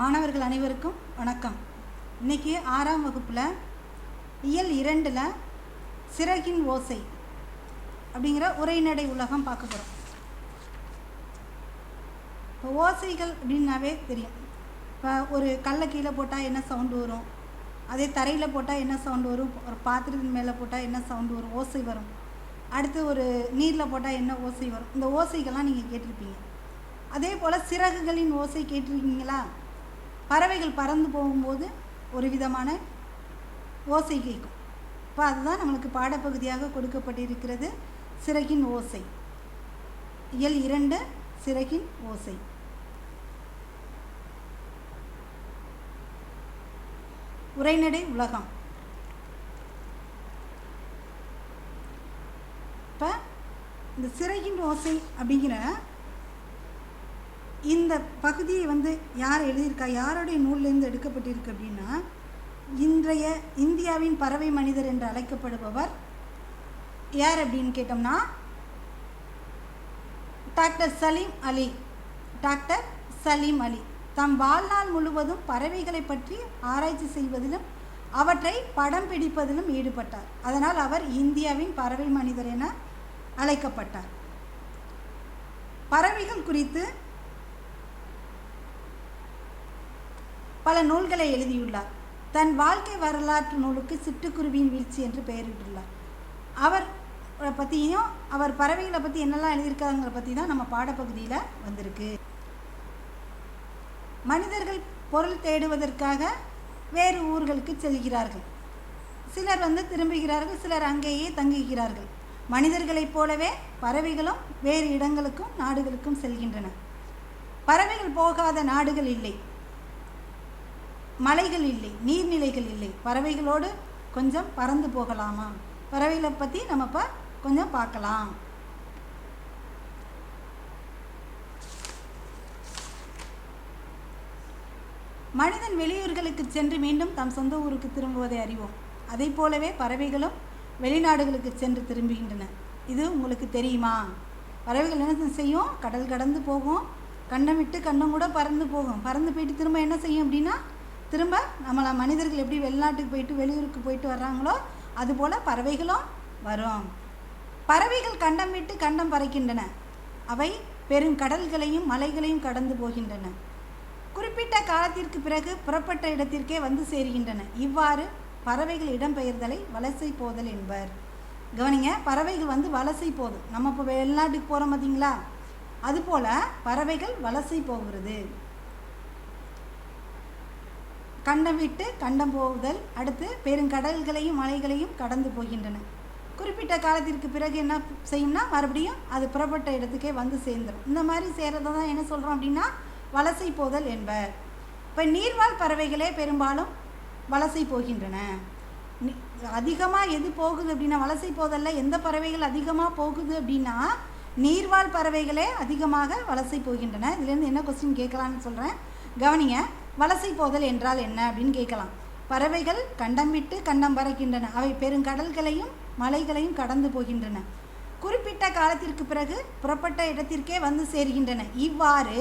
மாணவர்கள் அனைவருக்கும் வணக்கம். இன்றைக்கி ஆறாம் வகுப்பில் இயல் இரண்டில் சிறகின் ஓசை அப்படிங்கிற உரைநடை உலகம் பார்க்க போகிறோம் இப்போ ஓசைகள் அப்படின்னாவே தெரியும். இப்போ ஒரு கல்லை கீழே போட்டால் என்ன சவுண்டு வரும்? அதே தரையில் போட்டால் என்ன சவுண்டு வரும்? ஒரு பாத்திரத்தின் மேலே போட்டால் என்ன சவுண்டு வரும்? ஓசை வரும். அடுத்து ஒரு நீரில் போட்டால் என்ன ஓசை வரும்? இந்த ஓசைகள்லாம் நீங்கள் கேட்டிருப்பீங்க. அதே போல் சிறகுகளின் ஓசை கேட்டிருக்கீங்களா? பறவைகள் பறந்து போகும்போது ஒரு விதமான ஓசை கேட்கும். இப்போ அதுதான் நம்மளுக்கு பாடப்பகுதியாக கொடுக்கப்பட்டிருக்கிறது. சிறகின் ஓசை. இயல் இரண்டு சிறகின் ஓசை. உரைநடை உலகம். இப்போ இந்த சிறகின் ஓசை அப்படிங்கிற இந்த பகுதியை வந்து யார் எழுதியிருக்கா? யாருடைய நூல்லேருந்து எடுக்கப்பட்டிருக்கு அப்படின்னா இன்றைய இந்தியாவின் பறவை மனிதர் என்று அழைக்கப்படுபவர் யார் அப்படின்னு கேட்டோம்னா டாக்டர் சலீம் அலி. டாக்டர் சலீம் அலி. தம் வாழ்நாள் முழுவதும் பறவைகளை பற்றி ஆராய்ச்சி செய்வதிலும் அவற்றை படம் பிடிப்பதிலும் ஈடுபட்டார். அதனால் அவர் இந்தியாவின் பறவை மனிதர் என அழைக்கப்பட்டார். பறவைகள் குறித்து பல நூல்களை எழுதியுள்ளார். தன் வாழ்க்கை வரலாற்று நூலுக்கு சிட்டுக்குருவியின் வீழ்ச்சி என்று பெயரிட்டுள்ளார். அவர் பற்றியும் அவர் பறவைகளை பற்றி என்னெல்லாம் எழுதியிருக்காங்கிற பற்றி தான் நம்ம பாடப்பகுதியில் வந்திருக்கு. மனிதர்கள் பொருள் தேடுவதற்காக வேறு ஊர்களுக்கு செல்கிறார்கள். சிலர் வந்து திரும்புகிறார்கள் சிலர் அங்கேயே தங்குகிறார்கள். மனிதர்களைப் போலவே பறவைகளும் வேறு இடங்களுக்கும் நாடுகளுக்கும் செல்கின்றன. பறவைகள் போகாத நாடுகள் இல்லை. மலைகள் இல்லை நீர்நிலைகள் இல்லை. பறவைகளோடு கொஞ்சம் பறந்து போகலாமா? பறவைகளை பற்றி நம்ம இப்போ கொஞ்சம் பார்க்கலாம். மனிதன் வெளியூர்களுக்கு சென்று மீண்டும் தம் சொந்த ஊருக்கு திரும்புவதை அறிவோம். அதை போலவே பறவைகளும் வெளிநாடுகளுக்கு சென்று திரும்புகின்றன. இது உங்களுக்கு தெரியுமா? பறவைகள் என்ன செய்யும்? கடல் கடந்து போகும். கண்டம் விட்டு கண்டம் கூட பறந்து போகும். பறந்து போயிட்டு திரும்ப என்ன செய்யும் அப்படின்னா திரும்ப நம்மளை மனிதர்கள் எப்படி வெளிநாட்டுக்கு போயிட்டு வெளியூருக்கு போயிட்டு வர்றாங்களோ அதுபோல் பறவைகளும் வரும். பறவைகள் கண்டம் விட்டு கண்டம் பறக்கின்றன. அவை பெருங்கடல்களையும் மலைகளையும் கடந்து போகின்றன. குறிப்பிட்ட காலத்திற்கு பிறகு புறப்பட்ட இடத்திற்கே வந்து சேருகின்றன. இவ்வாறு பறவைகள் இடம்பெயர்தலை வலசை போதல் என்பர். கவனிங்க பறவைகள் வந்து வலசை போதும். நம்ம இப்போ வெளிநாட்டுக்கு போகிறோம் பார்த்தீங்களா அதுபோல் பறவைகள் வலசை போகிறது. கண்டம் விட்டு கண்டம் போகுதல் அடுத்து பெருங்கடல்களையும் மலைகளையும் கடந்து போகின்றன. குறிப்பிட்ட காலத்திற்கு பிறகு என்ன செய்யும்னா மறுபடியும் அது புறப்பட்ட இடத்துக்கே வந்து சேர்ந்துடும் இந்த மாதிரி சேர்றதை தான் என்ன சொல்கிறோம் அப்படின்னா வலசை போதல் என்பர். இப்போ நீர்வாழ் பறவைகளே பெரும்பாலும் வலசை போகின்றன. அதிகமாக எது போகுது அப்படின்னா வலசை போதலில் எந்த பறவைகள் அதிகமாக போகுது அப்படின்னா நீர்வாழ் பறவைகளே அதிகமாக வலசை போகின்றன. இதுலேருந்து என்ன கொஸ்டின் கேட்கலான்னு சொல்கிறேன் கவனிங்க வலசை போதல் என்றால் என்ன அப்படின்னு கேட்கலாம். பறவைகள் கண்டம் விட்டு கண்டம் பறக்கின்றன. அவை பெருங்கடல்களையும் மலைகளையும் கடந்து போகின்றன. குறிப்பிட்ட காலத்திற்கு பிறகு புறப்பட்ட இடத்திற்கே வந்து சேர்கின்றன. இவ்வாறு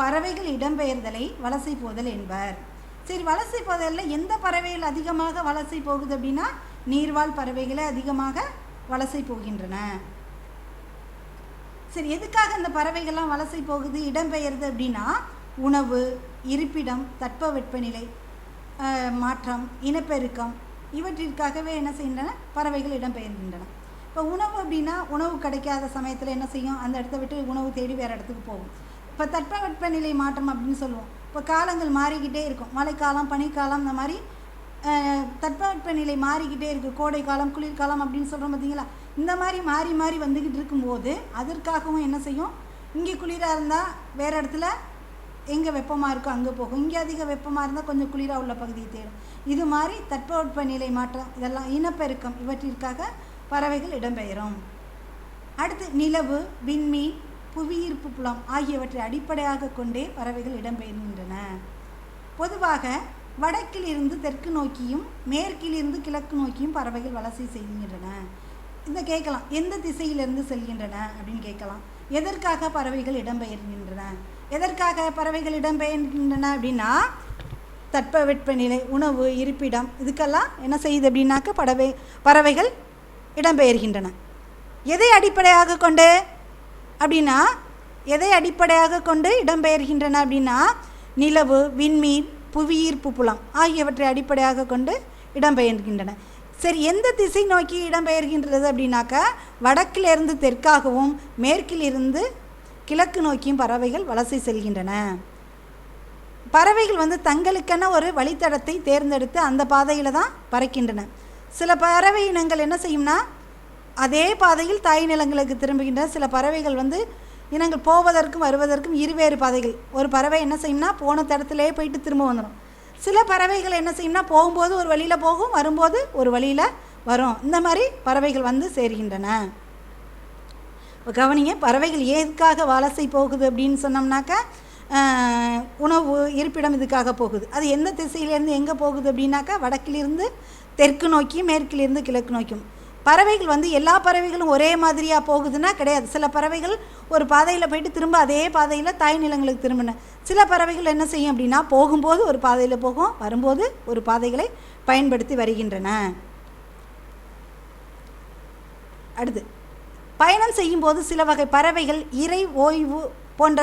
பறவைகள் இடம்பெயர்தலை வலசை போதல் என்பர். சரி வலசை போதலில் எந்த பறவைகள் அதிகமாக வலசை போகுது அப்படின்னா நீர்வாழ் பறவைகளே அதிகமாக வலசை போகின்றன. சரி எதுக்காக இந்த பறவைகள்லாம் வலசை போகுது இடம்பெயர்து அப்படின்னா உணவு இருப்பிடம் தட்பவெப்பநிலை மாற்றம் இனப்பெருக்கம் இவற்றிற்காகவே என்ன செய்கின்றன? பறவைகள் இடம்பெயர்கின்றன. இப்போ உணவு அப்படின்னா உணவு கிடைக்காத சமயத்தில் என்ன செய்யும்? அந்த இடத்த விட்டு உணவு தேடி வேறு இடத்துக்கு போகும். இப்போ தட்பவெப்பநிலை மாற்றம் அப்படின்னு சொல்லுவோம். இப்போ காலங்கள் மாறிக்கிட்டே இருக்கும். மழைக்காலம் பனிக்காலம் இந்த மாதிரி தட்பவெப்பநிலை மாறிக்கிட்டே இருக்குது கோடை காலம் குளிர்காலம் அப்படின்னு சொல்கிறோம் பார்த்தீங்களா இந்த மாதிரி மாறி மாறி வந்துக்கிட்டு இருக்கும்போது அதற்காகவும் என்ன செய்யும்? இங்கே குளிராக இருந்தால் வேறு இடத்துல எங்கே வெப்பமாக இருக்கோ அங்கே போகும். இங்கே அதிக வெப்பமாக இருந்தால் கொஞ்சம் குளிராக உள்ள பகுதியை தேடும். இது மாதிரி தட்பவெப்பநிலை மாற்றம் இதெல்லாம் இனப்பெருக்கம் இவற்றிற்காக பறவைகள் இடம்பெயரும். அடுத்து நிலவு விண்மீன் புவியீர்ப்பு புலம் ஆகியவற்றை அடிப்படையாக கொண்டே பறவைகள் இடம்பெயர்கின்றன. பொதுவாக வடக்கிலிருந்து தெற்கு நோக்கியும் மேற்கிலிருந்து கிழக்கு நோக்கியும் பறவைகள் வலசை செய்கின்றன இந்த கேட்கலாம். எந்த திசையிலிருந்து செல்கின்றன அப்படின்னு கேட்கலாம். எதற்காக பறவைகள் இடம்பெயர்கின்றன? எதற்காக பறவைகள் இடம்பெயர்கின்றன அப்படின்னா தட்பவெப்பநிலை உணவு இருப்பிடம் இதுக்கெல்லாம் என்ன செய்யுது அப்படின்னாக்க பறவை பறவைகள் இடம்பெயர்கின்றன. எதை அடிப்படையாக கொண்டு அப்படின்னா எதை அடிப்படையாக கொண்டு இடம்பெயர்கின்றன அப்படின்னா நிலவு விண்மீன் புவியீர்ப்பு புலம் ஆகியவற்றை அடிப்படையாக கொண்டு இடம்பெயர்கின்றன. சரி எந்த திசை நோக்கி இடம்பெயர்கின்றது அப்படின்னாக்கா வடக்கிலிருந்து தெற்காகவும் மேற்கிலிருந்து கிழக்கு நோக்கியும் பறவைகள் வலசை செல்கின்றன. பறவைகள் வந்து தங்களுக்கென ஒரு வழித்தடத்தை தேர்ந்தெடுத்து அந்த பாதையில் தான் பறக்கின்றன. சில பறவை இனங்கள் என்ன செய்யும்னா அதே பாதையில் தாய் நிலங்களுக்கு திரும்புகின்றன. சில பறவைகள் வந்து இனங்கள் போவதற்கும் வருவதற்கும் இருவேறு பாதைகள். ஒரு பறவை என்ன செய்யும்னா போன தடத்திலே போயிட்டு திரும்ப வந்துடும் சில பறவைகள் என்ன செய்யும்னா போகும்போது ஒரு வழியில் போகும் வரும்போது ஒரு வழியில் வரும். இந்த மாதிரி பறவைகள் வந்து சேர்கின்றன. கவனிங்க பறவைகள் எதுக்காக வலசை போகுது அப்படின்னு சொன்னோம்னாக்கா உணவு இருப்பிடம் இதுக்காக போகுது. அது எந்த திசையிலேருந்து எங்கே போகுது அப்படின்னாக்கா வடக்கிலிருந்து தெற்கு நோக்கியும் மேற்கிலிருந்து கிழக்கு நோக்கியும். பறவைகள் வந்து எல்லா பறவைகளும் ஒரே மாதிரியாக போகுதுன்னா கிடையாது. சில பறவைகள் ஒரு பாதையில் போயிட்டு திரும்ப அதே பாதையில் தாய் நிலங்களுக்கு திரும்பின. சில பறவைகள் என்ன செய்யும் அப்படின்னா போகும்போது ஒரு பாதையில் போகும் வரும்போது ஒரு பாதைகளை பயன்படுத்தி வருகின்றன. அடுத்து பயணம் செய்யும்போது சில வகை பறவைகள் இறை ஓய்வு போன்ற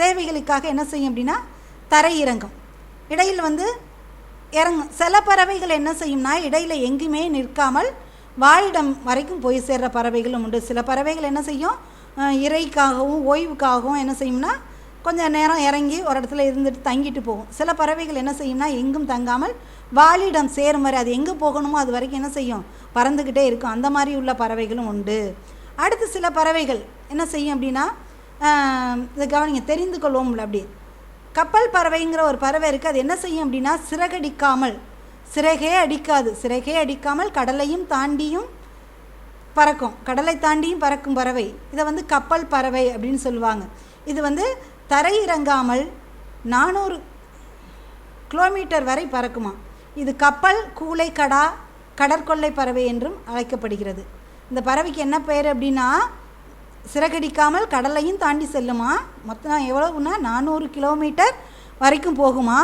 தேவைகளுக்காக என்ன செய்யும் அப்படின்னா தரை இறங்கும். இடையில் வந்து இறங்கும் சில பறவைகள் என்ன செய்யும்னா இடையில் எங்குமே நிற்காமல் வாழிடம் வரைக்கும் போய் சேர்ற பறவைகளும் உண்டு. சில பறவைகள் என்ன செய்யும் இறைக்காகவும் ஓய்வுக்காகவும் என்ன செய்யும்னா கொஞ்சம் நேரம் இறங்கி ஒரு இடத்துல இருந்துட்டு தங்கிட்டு போகும். சில பறவைகள் என்ன செய்யும்னா எங்கும் தங்காமல் வாழிடம் சேரும் வரை அது எங்கே போகணுமோ அது வரைக்கும் என்ன செய்யும் பறந்துக்கிட்டே இருக்கும். அந்த மாதிரி உள்ள பறவைகளும் உண்டு. அடுத்து சில பறவைகள். என்ன செய்யும் அப்படின்னா இதை கவனிங்க தெரிந்து கொள்வோம்ல அப்படி. கப்பல் பறவைங்கிற ஒரு பறவை இருக்குது அது என்ன செய்யும் அப்படின்னா சிறகடிக்காமல் சிறகே அடிக்காது. சிறகே அடிக்காமல் கடலையும் தாண்டியும் பறக்கும். கடலை தாண்டியும் பறக்கும் பறவை. இதை வந்து கப்பல் பறவை அப்படின்னு சொல்லுவாங்க. இது வந்து தரை இறங்காமல் நானூறு கிலோமீட்டர் வரை பறக்குமா. இது கப்பல் கூளை கடா கடற்கொள்ளை பறவை என்றும் அழைக்கப்படுகிறது. இந்த பறவைக்கு என்ன பெயர் அப்படின்னா சிறகடிக்காமல் கடலையும் தாண்டி செல்லுமா? மொத்தம் எவ்வளவுனா நானூறு கிலோமீட்டர் வரைக்கும் போகுமா?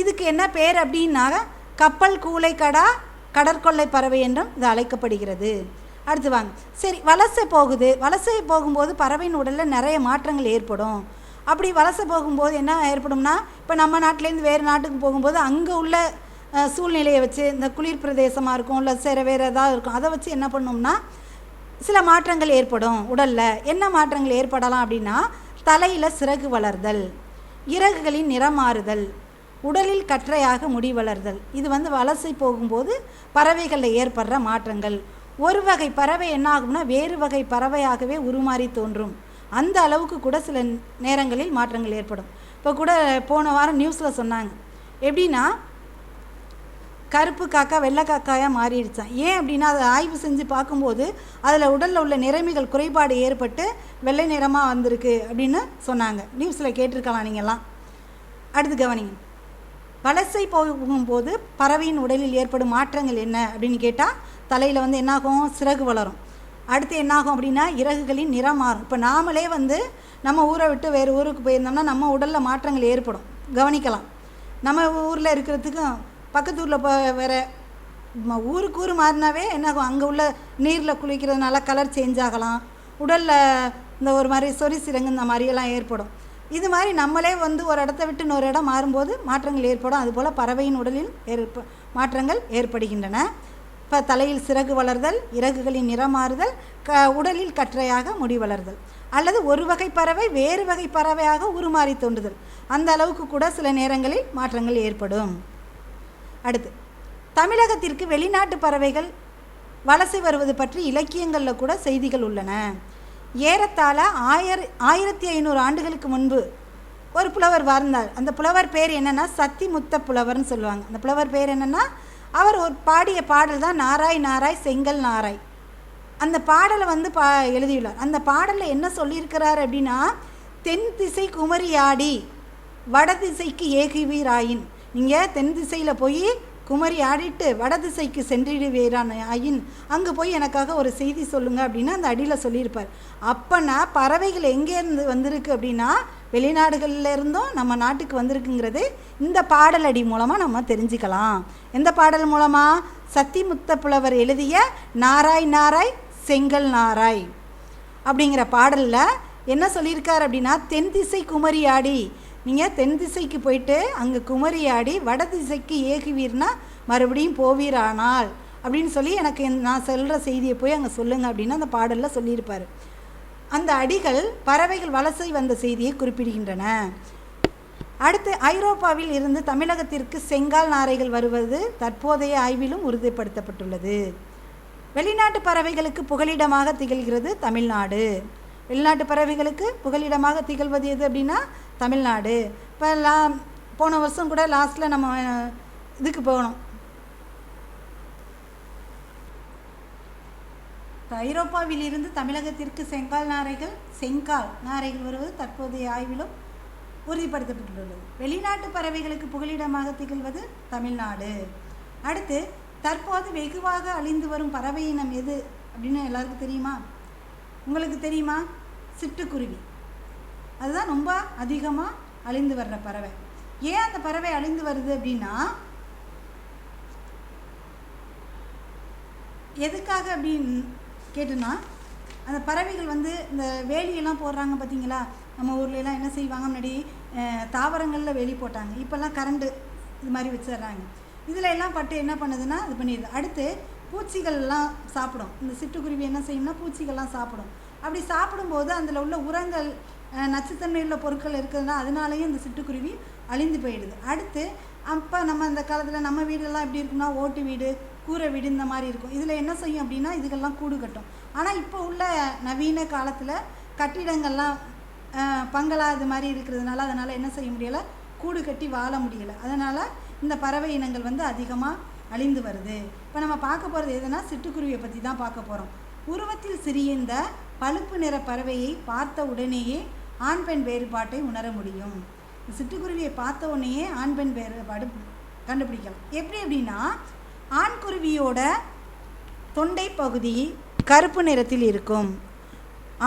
இதுக்கு என்ன பேர் அப்படின்னா கப்பல் கூளை கடா கடற்கொள்ளை பறவை என்றும் இது அழைக்கப்படுகிறது. அடுத்து வாங்க. சரி வலசை போகுது. வலசை போகும்போது பறவையின் உடலில் நிறைய மாற்றங்கள் ஏற்படும். அப்படி வலசை போகும்போது என்ன ஏற்படும்னா இப்போ நம்ம நாட்டிலேருந்து வேறு நாட்டுக்கு போகும்போது அங்கே உள்ள சூழ்நிலையை வச்சு இந்த குளிர் பிரதேசமாக இருக்கும் இல்லை சிற வேறு ஏதாவது இருக்கும் அதை வச்சு என்ன பண்ணோம்னா சில மாற்றங்கள் ஏற்படும் உடலில். என்ன மாற்றங்கள் ஏற்படலாம் அப்படின்னா தலையில் சிறகு வளர்தல் இறகுகளின் நிறம் மாறுதல் உடலில் கற்றையாக முடி வளர்தல். இது வந்து வலசை போகும்போது பறவைகளில் ஏற்படுற மாற்றங்கள். ஒரு வகை பறவை என்ன ஆகும்னா வேறு வகை பறவையாகவே உருமாறி தோன்றும். அந்த அளவுக்கு கூட சில நேரங்களில் மாற்றங்கள் ஏற்படும். இப்போ கூட போன வாரம் நியூஸில் சொன்னாங்க. எப்படின்னா கருப்பு காக்கா வெள்ளை காக்காயாக மாறிடுச்சான் ஏன் அப்படின்னா அதை ஆய்வு செஞ்சு பார்க்கும்போது அதில் உடலில் உள்ள நிறமிகள் குறைபாடு ஏற்பட்டு வெள்ளை நிறமாக வந்திருக்கு அப்படின்னு சொன்னாங்க. நியூஸில் கேட்டிருக்கலாம் நீங்கள்லாம் அடுத்து கவனிங்க. வலசை போகும்போது பறவையின் உடலில் ஏற்படும் மாற்றங்கள் என்ன அப்படின்னு கேட்டால் தலையில் வந்து என்னாகும்? சிறகு வளரும். அடுத்து என்னாகும் அப்படின்னா இறகுகளின் நிறம் மாறும். இப்போ நாமளே வந்து நம்ம ஊரை விட்டு வேறு ஊருக்கு போயிருந்தோம்னா நம்ம உடலில் மாற்றங்கள் ஏற்படும். கவனிக்கலாம். நம்ம ஊரில் இருக்கிறதுக்கும் பக்கத்து ஊரில் இப்போ வேறு ஊருக்கு ஊர் மாறினாவே என்னாகும்? அங்கே உள்ள நீரில் குளிக்கிறதுனால கலர் சேஞ்ச் ஆகலாம். உடலில் இந்த ஒரு மாதிரி சொறி சிறங்கு இந்த மாதிரியெல்லாம் ஏற்படும். இது மாதிரி நம்மளே வந்து ஒரு இடத்த விட்டு இன்னொரு இடம் மாறும்போது மாற்றங்கள் ஏற்படும். அதுபோல் பறவையின் உடலில் ஏற்ப மாற்றங்கள் ஏற்படுகின்றன. இப்போ தலையில் சிறகு வளர்தல் இறகுகளின் நிறம் மாறுதல் க உடலில் கற்றையாக முடி வளர்தல். அல்லது ஒரு வகை பறவை வேறு வகை பறவையாக உருமாறி தோன்றுதல். அந்த அளவுக்கு கூட சில நேரங்களில் மாற்றங்கள் ஏற்படும். அடுத்து தமிழகத்திற்கு வெளிநாட்டு பறவைகள் வலசை வருவது பற்றி இலக்கியங்களில் கூட செய்திகள் உள்ளன. ஏறத்தாழ ஆயிர ஆயிரத்தி ஐநூறு ஆண்டுகளுக்கு முன்பு ஒரு புலவர் வாழ்ந்தார். அந்த புலவர் பேர் என்னென்னா சத்திமுத்த புலவர்னு சொல்லுவாங்க. அந்த புலவர் பேர் என்னென்னா அவர் ஒரு பாடிய பாடல் தான் நாராய் நாராய் செங்கல் நாராய். அந்த பாடலை வந்து பா எழுதியுள்ளார். அந்த பாடலில் என்ன சொல்லியிருக்கிறார் அப்படின்னா தென் திசை குமரியாடி வட திசைக்கு ஏகுவீராயின் நீங்கள் தென் திசையில் போய் குமரி ஆடிட்டு வடதிசைக்கு சென்றிடுவேரான் ஆயின் அங்கே போய் எனக்காக ஒரு செய்தி சொல்லுங்கள் அப்படின்னா அந்த அடியில் சொல்லியிருப்பார். அப்போனா பறவைகள் எங்கேருந்து வந்திருக்கு அப்படின்னா வெளிநாடுகளில் இருந்தும் நம்ம நாட்டுக்கு வந்திருக்குங்கிறது இந்த பாடலடி மூலமாக நம்ம தெரிஞ்சுக்கலாம். எந்த பாடல் மூலமாக சத்திமுத்த புலவர் எழுதிய நாராய் நாராய் செங்கல் நாராய் அப்படிங்கிற பாடலில் என்ன சொல்லியிருக்கார் அப்படின்னா தென் திசை குமரி ஆடி நீங்கள் தென் திசைக்கு போயிட்டு அங்கே குமரி ஆடி வட திசைக்கு ஏகுவீர்னா மறுபடியும் போவீரானால் அப்படின்னு சொல்லி எனக்கு நான் சொல்கிற செய்தியை போய் அங்கே சொல்லுங்கள் அப்படின்னு அந்த பாடலில் சொல்லியிருப்பார். அந்த அடிகள் பறவைகள் வலசை வந்த செய்தியை குறிப்பிடுகின்றன. அடுத்து ஐரோப்பாவில் இருந்து தமிழகத்திற்கு செங்கால் நாரைகள் வருவது தற்போதைய ஆய்விலும் உறுதிப்படுத்தப்பட்டுள்ளது. வெளிநாட்டு பறவைகளுக்கு புகலிடமாக திகழ்கிறது தமிழ்நாடு. வெளிநாட்டு பறவைகளுக்கு புகலிடமாக திகழ்வது எது அப்படின்னா தமிழ்நாடு. இப்போ லா போன வருஷம் கூட லாஸ்ட்டில் நம்ம இதுக்கு போகணும் ஐரோப்பாவிலிருந்து ஐரோப்பாவில் இருந்து தமிழகத்திற்கு செங்கால் நாரைகள் செங்கால் நாரைகள் வருவது தற்போதைய ஆய்விலும் உறுதிப்படுத்தப்பட்டுள்ளது. வெளிநாட்டு பறவைகளுக்கு புகலிடமாக திகழ்வது தமிழ்நாடு. அடுத்து தற்போது வெகுவாக அழிந்து வரும் பறவை இனம் எது அப்படின்னு எல்லாருக்கும் தெரியுமா? உங்களுக்கு தெரியுமா? சிட்டுக்குருவி. அதுதான் ரொம்ப அதிகமாக அழிந்து வர்ற பறவை. ஏன் அந்த பறவை அழிந்து வருது அப்படின்னா எதுக்காக அப்படின்னு கேட்டுனா அந்த பறவைகள் வந்து இந்த வேலியெல்லாம் போடுறாங்க பார்த்தீங்களா? நம்ம ஊர்லலாம் என்ன செய்வாங்க முன்னாடி தாவரங்களில் வேலி போட்டாங்க. இப்போல்லாம் கரண்டு இது மாதிரி வச்சிடுறாங்க. இதில் எல்லாம் பட்டு என்ன பண்ணுதுன்னா இது பண்ணிடுது. அடுத்து பூச்சிகள்லாம் சாப்பிடும். இந்த சிட்டுக்குருவி என்ன செய்யும்னா பூச்சிகள்லாம் சாப்பிடும். அப்படி சாப்பிடும்போது அதில் உள்ள உரங்கள் அஹ், நச்சுத்தன்மை உள்ள பொருட்கள் இருக்குதுன்னா அதனாலேயும் இந்த சிட்டுக்குருவி அழிந்து போயிடுது. அடுத்து அப்போ நம்ம அந்த காலத்தில் நம்ம வீடெல்லாம் எப்படி இருக்குன்னா ஓட்டு வீடு கூரை வீடு இந்த மாதிரி இருக்கும். இதில் என்ன செய்யும் அப்படின்னா இதுக்கெல்லாம் கூடு கட்டும். ஆனால் இப்போ உள்ள நவீன காலத்தில் கட்டிடங்கள்லாம் பங்களா இது மாதிரி இருக்கிறதுனால அதனால் என்ன செய்ய முடியலை? கூடு கட்டி வாழ முடியலை. அதனால் இந்த பறவை இனங்கள் வந்து அதிகமாக அழிந்து வருது. இப்போ நம்ம பார்க்க போகிறது எதுனா சிட்டுக்குருவியை பற்றி தான் பார்க்க போகிறோம் உருவத்தில் சிறிய இந்த பழுப்பு நிற பறவையை பார்த்த உடனேயே ஆண் பெண் வேறுபாட்டை உணர முடியும். சிட்டுக்குருவியை பார்த்த உடனேயே ஆண் பெண் வேறுபாடு கண்டுபிடிக்கலாம். எப்படி அப்படின்னா ஆண்குருவியோட தொண்டை பகுதி கருப்பு நிறத்தில் இருக்கும்.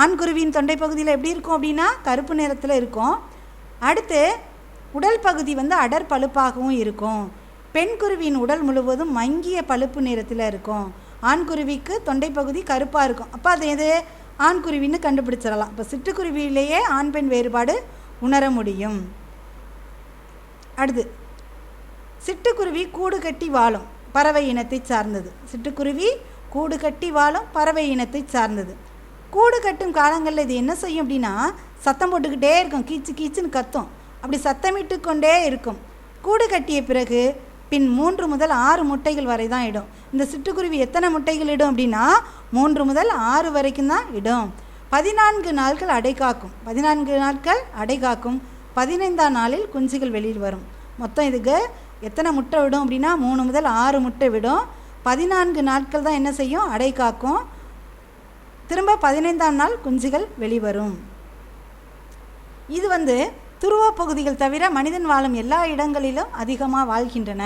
ஆண் குருவியின் தொண்டை பகுதியில் எப்படி இருக்கும் அப்படின்னா கருப்பு நிறத்தில் இருக்கும். அடுத்து உடல் பகுதி வந்து அடர் பழுப்பாகவும் இருக்கும். பெண் குருவியின் உடல் முழுவதும் மங்கிய பழுப்பு நிறத்தில் இருக்கும். ஆண்குருவிக்கு தொண்டை பகுதி கருப்பாக இருக்கும். அப்போ அது எது? ஆண் குருவின்னு கண்டுபிடிச்சிடலாம். இப்போ சிட்டுக்குருவியிலேயே ஆண் பெண் வேறுபாடு உணர முடியும். அடுத்து சிட்டுக்குருவி கூடு கட்டி வாழும் பறவை இனத்தை சார்ந்தது. சிட்டுக்குருவி கூடு கட்டி வாழும் பறவை இனத்தை சார்ந்தது. கூடு கட்டும் காலங்களில் இது என்ன செய்யும் அப்படின்னா சத்தம் போட்டுக்கிட்டே இருக்கும். கீச்சு கீச்சுன்னு கத்தும். அப்படி சத்தமிட்டு கொண்டே இருக்கும். கூடு கட்டிய பிறகு பின் மூன்று முதல் ஆறு முட்டைகள் வரை தான் இடும். இந்த சிட்டுக்குருவி எத்தனை முட்டைகள் இடும் அப்படின்னா மூன்று முதல் ஆறு வரைக்கும் தான் இடும். பதினான்கு நாட்கள் அடை காக்கும். பதினான்கு நாட்கள் அடை காக்கும். பதினைந்தாம் நாளில் குஞ்சுகள் வெளியில் வரும். மொத்தம் இதுக்கு எத்தனை முட்டை விடும் அப்படின்னா மூணு முதல் ஆறு முட்டை விடும். பதினான்கு நாட்கள் தான் என்ன செய்யும்? அடை காக்கும். திரும்ப பதினைந்தாம் நாள் குஞ்சுகள் வெளிவரும். இது வந்து துருவ பகுதிகள் தவிர மனிதன் வாழும் எல்லா இடங்களிலும் அதிகமாக வாழ்கின்றன.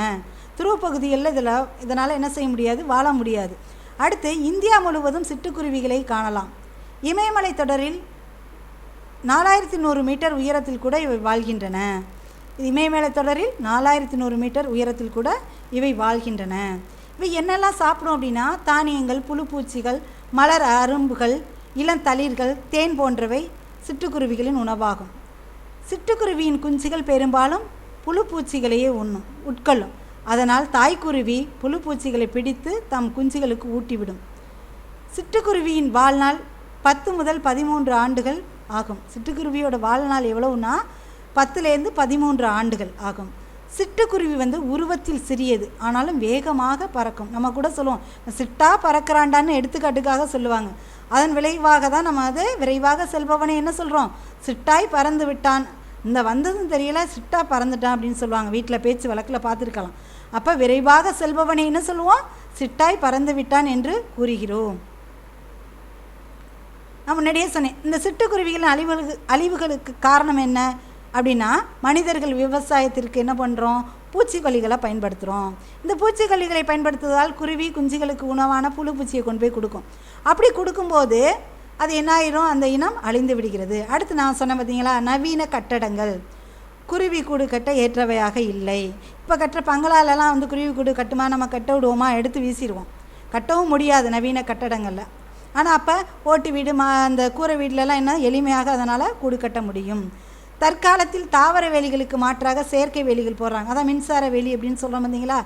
துருவ பகுதிகளில் இதில் இதனால் என்ன செய்ய முடியாது? வாழ முடியாது. அடுத்து இந்தியா முழுவதும் சிட்டுக்குருவிகளை காணலாம். இமயமலை தொடரில் நாலாயிரத்தி நூறு மீட்டர் உயரத்தில் கூட இவை வாழ்கின்றன. இமயமலை தொடரில் நாலாயிரத்தி நூறு மீட்டர் உயரத்தில் கூட இவை வாழ்கின்றன. இவை என்னெல்லாம் சாப்பிடும் அப்படின்னா தானியங்கள் புழுப்பூச்சிகள் மலர் அரும்புகள் இளந்தளிர்கள் தேன் போன்றவை சிட்டுக்குருவிகளின் உணவாகும். சிட்டுக்குருவியின் குஞ்சுகள் பெரும்பாலும் புழுப்பூச்சிகளையே உண்ணும் உட்கொள்ளும். அதனால் தாய்க்குருவி புழுப்பூச்சிகளை பிடித்து தம் குஞ்சுகளுக்கு ஊட்டிவிடும். சிட்டுக்குருவியின் வாழ்நாள் பத்து முதல் பதிமூன்று ஆண்டுகள் ஆகும். சிட்டுக்குருவியோட வாழ்நாள் எவ்வளவுனா பத்துலேருந்து பதிமூன்று ஆண்டுகள் ஆகும். சிட்டுக்குருவி வந்து உருவத்தில் சிறியது ஆனாலும் வேகமாக பறக்கும். நம்ம கூட சொல்லுவோம் சிட்டா பறக்கிறாண்டான்னு எடுத்துக்காட்டுக்காக சொல்லுவாங்க. அதன் விளைவாக தான் நம்ம அது விரைவாக செல்பவனை என்ன சொல்கிறோம் சிட்டாய் பறந்து விட்டான் இந்த வந்ததும் தெரியல சிட்டா பறந்துட்டான் அப்படின்னு சொல்லுவாங்க. வீட்டில் பேச்சு வழக்கில் பார்த்துருக்கலாம். அப்போ விரைவாக செல்பவனை என்ன சொல்லுவோம்? சிட்டாய் பறந்து விட்டான் என்று கூறுகிறோம். நான் முன்னாடியே சொன்னேன் இந்த சிட்டுக்குருவிகளின் அழிவுகளுக்கு அழிவுகளுக்கு காரணம் என்ன? அப்படின்னா மனிதர்கள் விவசாயத்திற்கு என்ன பண்ணுறோம் பூச்சிக்கொல்லிகளை பயன்படுத்துகிறோம் இந்த பூச்சிக்கொல்லிகளை பயன்படுத்துவதால் குருவி குஞ்சுகளுக்கு உணவான புழு பூச்சியை கொண்டு போய் கொடுக்கும். அப்படி கொடுக்கும்போது அது என்ன ஆயிரும் அந்த இனம் அழிந்து விடுகிறது. அடுத்து நான் சொன்னேன் பார்த்தீங்களா நவீன கட்டடங்கள். குருவி கூடு கட்ட ஏற்றவையாக இல்லை. இப்போ கட்டுற பங்களாலெல்லாம் வந்து குருவி கூடு கட்டுமா? நம்ம கட்ட விடுவோமா? எடுத்து வீசிடுவோம். கட்டவும் முடியாது நவீன கட்டடங்களில். ஆனால் அப்போ ஓட்டு வீடு மா அந்த கூரை வீட்டிலலாம் என்ன? எளிமையாக அதனால் கூடு கட்ட முடியும். தற்காலத்தில் தாவர வேலிகளுக்கு மாற்றாக செயற்கை வேலிகள் போடுறாங்க. அதான் மின்சார வேலி அப்படின்னு சொல்கிறோம் பார்த்தீங்களா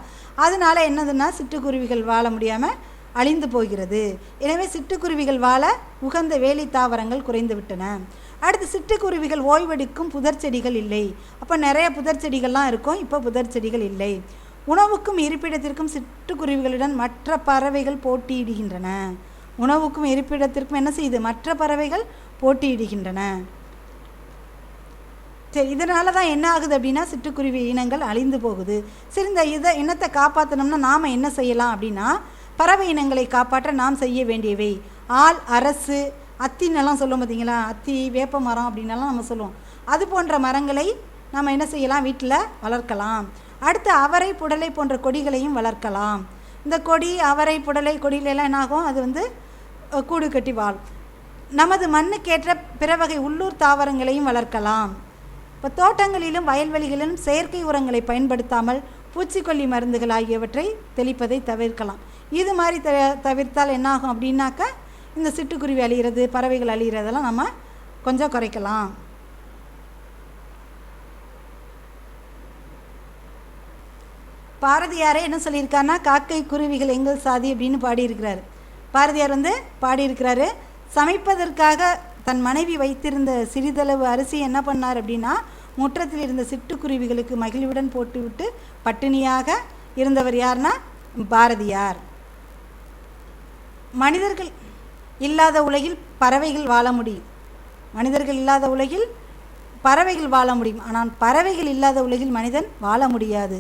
அதனால் என்னதுன்னா சிட்டுக்குருவிகள் வாழ முடியாமல் அழிந்து போகிறது. எனவே சிட்டுக்குருவிகள் வாழ உகந்த வேலி தாவரங்கள் குறைந்து விட்டன. அடுத்து சிட்டுக்குருவிகள் ஓய்வெடுக்கும் புதர் செடிகள் இல்லை. அப்போ நிறைய புதர் செடிகள்லாம் இருக்கும். இப்போ புதர் செடிகள் இல்லை. உணவுக்கும் இருப்பிடத்திற்கும் சிட்டுக்குருவிகளுடன் மற்ற பறவைகள் போட்டியிடுகின்றன. உணவுக்கும் இருப்பிடத்திற்கும் என்ன செய்யுது மற்ற பறவைகள் போட்டியிடுகின்றன. சரி இதனால தான் என்ன ஆகுது அப்படின்னா சிட்டுக்குருவி இனங்கள் அழிந்து போகுது. சரி இந்த இதை இனத்தை காப்பாற்றணும்னா நாம் என்ன செய்யலாம் அப்படின்னா பறவை இனங்களை காப்பாற்ற நாம் செய்ய வேண்டியவை. ஆள் அரசு அத்தின்னெல்லாம் சொல்லுவோம் பார்த்தீங்களா அத்தி வேப்ப மரம் அப்படின்னெல்லாம் நம்ம சொல்லுவோம். அது போன்ற மரங்களை நம்ம என்ன செய்யலாம்? வீட்டில் வளர்க்கலாம். அடுத்து அவரை புடலை போன்ற கொடிகளையும் வளர்க்கலாம். இந்த கொடி அவரை புடலை கொடியிலெல்லாம் என்னாகும்? அது வந்து கூடு கட்டி வாழ். நமது மண்ணுக்கேற்ற பிற வகை உள்ளூர் தாவரங்களையும் வளர்க்கலாம். இப்போ தோட்டங்களிலும் வயல்வெளிகளிலும் செயற்கை உரங்களை பயன்படுத்தாமல் பூச்சிக்கொல்லி மருந்துகள் ஆகியவற்றை தெளிப்பதை தவிர்க்கலாம். இது மாதிரி த தவிர்த்தால் என்னாகும் அப்படின்னாக்கா இந்த சிட்டுக்குருவி அழிகிறது பறவைகள் அழிகிறதெல்லாம் நம்ம கொஞ்சம் குறைக்கலாம். பாரதியாரே என்ன சொல்லியிருக்காருன்னா காக்கை குருவிகள் எங்கள் சாதி அப்படின்னு பாடியிருக்கிறார். பாரதியார் வந்து பாடியிருக்கிறாரு சமைப்பதற்காக தன் மனைவி வைத்திருந்த சிறிதளவு அரிசி என்ன பண்ணார் அப்படின்னா முற்றத்தில் இருந்த சிட்டுக்குருவிகளுக்கு மகிழ்வுடன் போட்டுவிட்டு பட்டினியாக இருந்தவர் யார்னா பாரதியார். மனிதர்கள் இல்லாத உலகில் பறவைகள் வாழ முடியும். மனிதர்கள் இல்லாத உலகில் பறவைகள் வாழ முடியும். ஆனால் பறவைகள் இல்லாத உலகில் மனிதன் வாழ முடியாது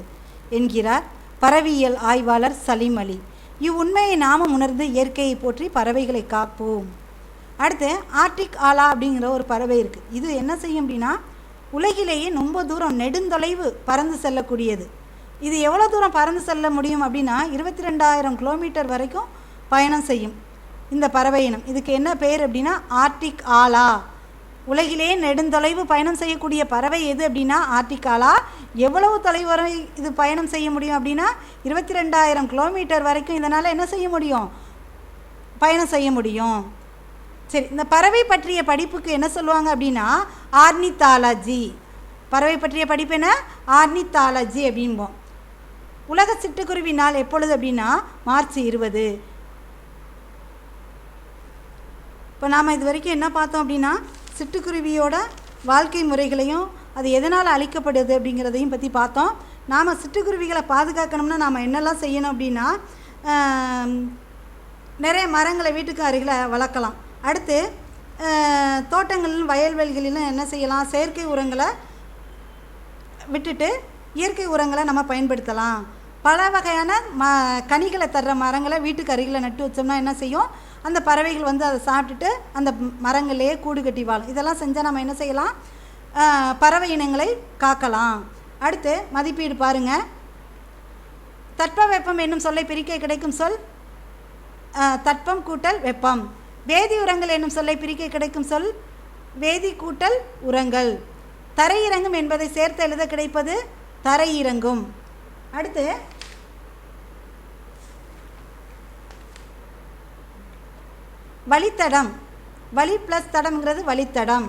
என்கிறார் பறவியல் ஆய்வாளர் சலீம் அலி. இவ்வுண்மையை நாமும் உணர்ந்து இயற்கையை போற்றி பறவைகளை காப்போம். அடுத்து ஆர்டிக் ஆலா அப்படிங்கிற ஒரு பறவை இருக்குது இது என்ன செய்யும் அப்படின்னா உலகிலேயே ரொம்ப தூரம் நெடுந்தொலைவு பறந்து செல்லக்கூடியது. இது எவ்வளோ தூரம் பறந்து செல்ல முடியும் அப்படின்னா இருபத்தி ரெண்டாயிரம் கிலோமீட்டர் வரைக்கும் பயணம் செய்யும். இந்த பறவை இனம் இதுக்கு என்ன பேர் அப்படின்னா ஆர்டிக் ஆலா. உலகிலே நெடுந்தொலைவு பயணம் செய்யக்கூடிய பறவை எது அப்படின்னா ஆர்டிக் ஆலா. எவ்வளவு தொலைவு வரை இது பயணம் செய்ய முடியும் அப்படின்னா இருபத்தி ரெண்டாயிரம் கிலோமீட்டர் வரைக்கும் இதனால் என்ன செய்ய முடியும்? பயணம் செய்ய முடியும். சரி இந்த பறவை பற்றிய படிப்புக்கு என்ன சொல்லுவாங்க அப்படின்னா ஆர்னித்தாலஜி. பறவை பற்றிய படிப்பு என்ன? ஆர்னித்தாலஜி அப்படிம்போம். உலக சிட்டுக்குருவி நாள் எப்பொழுது அப்படின்னா மார்ச் இருபது. இப்போ நாம் இது வரைக்கும் என்ன பார்த்தோம் அப்படின்னா சிட்டுக்குருவியோட வாழ்க்கை முறைகளையும் அது எதனால் அழிக்கப்படுது அப்படிங்கிறதையும் பற்றி பார்த்தோம். நாம் சிட்டுக்குருவிகளை பாதுகாக்கணும்னா நாம் என்னெல்லாம் செய்யணும் அப்படின்னா நிறைய மரங்களை வீட்டுக்கு அருகில் வளர்க்கலாம். அடுத்து தோட்டங்களிலும் வயல்வெளிகளிலும் என்ன செய்யலாம்? செயற்கை உரங்களை விட்டுட்டு இயற்கை உரங்களை நம்ம பயன்படுத்தலாம். பல வகையான ம கனிகளை தர்ற மரங்களை வீட்டுக்கு அருகில் நட்டு வச்சோம்னா என்ன செய்யும்? அந்த பறவைகள் வந்து அதை சாப்பிட்டுட்டு அந்த மரங்களையே கூடு கட்டி வாழும். இதெல்லாம் செஞ்சால் நம்ம என்ன செய்யலாம்? பறவை இனங்களை காக்கலாம். அடுத்து மதிப்பீடு பாருங்கள் தட்பவெப்பம் என்னும் சொல்லை பிரிக்க கிடைக்கும் சொல் தட்பம் கூட்டல் வெப்பம். வேதி உரங்கள் என்னும் சொல்லை பிரிக்க கிடைக்கும் சொல் வேதி கூட்டல் உரங்கள். தரையிறங்கும் என்பதை சேர்த்து எழுத கிடைப்பது தரையிறங்கும் அடுத்து வழித்தடம். வழி ப்ளஸ் தடம்ங்கிறது வழித்தடம்.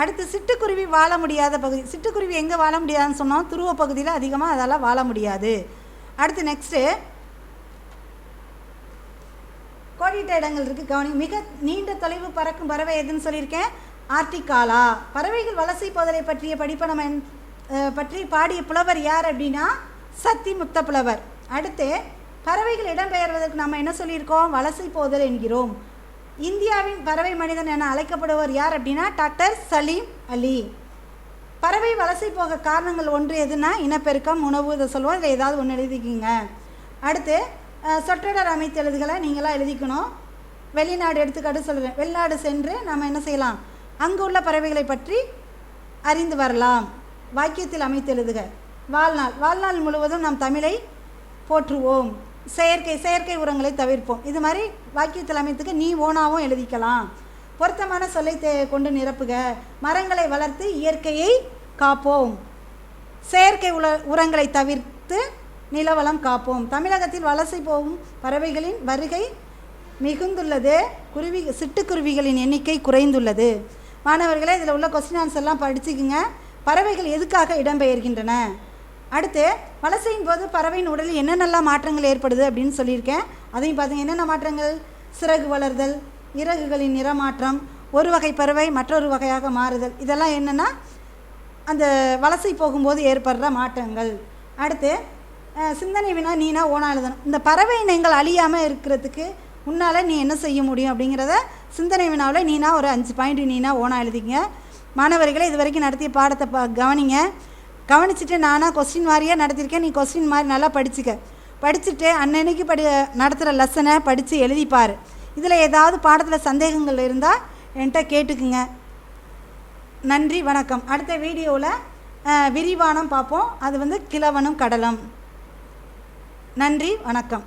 அடுத்து சிட்டுக்குருவி வாழ முடியாத பகுதி. சிட்டுக்குருவி எங்கே வாழ முடியாதுன்னு சொன்னோம். துருவ பகுதியில் அதிகமாக அதால் வாழ முடியாது. அடுத்து நெக்ஸ்ட்டு கோடிட்ட இடங்கள் இருக்குது கவனி மிக நீண்ட தொலைவு பறக்கும் பறவை எதுன்னு சொல்லியிருக்கேன். ஆர்டிகாலா. பறவைகள் வலசை போதலை பற்றிய படிப்பை நம்ம பற்றி பாடிய புலவர் யார் அப்படின்னா சத்தி முத்த புலவர். அடுத்து பறவைகள் இடம்பெயர்வதற்கு நம்ம என்ன சொல்லியிருக்கோம்? வலசை போதல் என்கிறோம். இந்தியாவின் பறவை மனிதன் என அழைக்கப்படுவர் யார் அப்படின்னா டாக்டர் சலீம் அலி. பறவை வலசை போக காரணங்கள் ஒன்று எதுனா இனப்பெருக்கம் உணவு இதை சொல்லுவோம். இதில் ஏதாவது ஒன்று எழுதிக்கிங்க. அடுத்து சொற்றொடர் அமைத்து எழுதுகளை நீங்களாம் எழுதிக்கணும். வெளிநாடு எடுத்துக்காட்டு சொல்கிறேன் வெளிநாடு சென்று நம்ம என்ன செய்யலாம்? அங்கு உள்ள பறவைகளை பற்றி அறிந்து வரலாம். வாக்கியத்தில் அமைத்து எழுதுக. வாழ்நாள். வாழ்நாள் முழுவதும் நாம் தமிழை போற்றுவோம். செயற்கை செயற்கை உரங்களை தவிர்ப்போம். இது மாதிரி வாக்கியத்தில் அமைத்துக்கு நீ ஓனாவும் எழுதிக்கலாம். பொருத்தமான சொல்லை தே கொண்டு நிரப்புக. மரங்களை வளர்த்து இயற்கையை காப்போம். செயற்கை உல உரங்களை தவிர்த்து நிலவளம் காப்போம். தமிழகத்தில் வலசை போகும் பறவைகளின் வருகை மிகுந்துள்ளது. குருவி சிட்டுக்குருவிகளின் எண்ணிக்கை குறைந்துள்ளது. மாணவர்களே இதில் உள்ள கொஸ்டின் ஆன்சர்லாம் படிச்சுக்குங்க. பறவைகள் எதுக்காக இடம்பெயர்கின்றன? அடுத்து வலசையின் போது பறவையின் உடலில் என்னென்னலாம் மாற்றங்கள் ஏற்படுது அப்படின்னு சொல்லியிருக்கேன். அதையும் பார்த்தீங்கன்னா என்னென்ன மாற்றங்கள்? சிறகு வளர்தல் இறகுகளின் நிறமாற்றம் ஒரு வகை பறவை மற்றொரு வகையாக மாறுதல். இதெல்லாம் என்னென்னா அந்த வலசை போகும்போது ஏற்படுற மாற்றங்கள். அடுத்து சிந்தனை வினா நீனா ஓனா எழுதணும். இந்த பறவை இனங்கள் அழியாமல் இருக்கிறதுக்கு உன்னால் நீ என்ன செய்ய முடியும் அப்படிங்கிறத சிந்தனை வினாவில் நீனா ஒரு அஞ்சு பாயிண்ட் நீனா ஓனா எழுதிங்க மாணவர்களை இது வரைக்கும் நடத்திய பாடத்தை ப கவனிங்க. கவனிச்சுட்டு நானாக கொஸ்டின் மாதிரியே நடத்தியிருக்கேன். நீ கொஸ்டின் மாதிரி நல்லா படிச்சுக்க. படிச்சுட்டு அன்னன்னைக்கு படி நடத்துகிற லெசனை படித்து எழுதிப்பார் இதில் ஏதாவது பாடத்தில் சந்தேகங்கள் இருந்தால் என்கிட்ட கேட்டுக்குங்க. நன்றி வணக்கம். அடுத்த வீடியோவில் விரிவானம் பார்ப்போம். அது வந்து கிழவனும் கடலும். நன்றி வணக்கம்.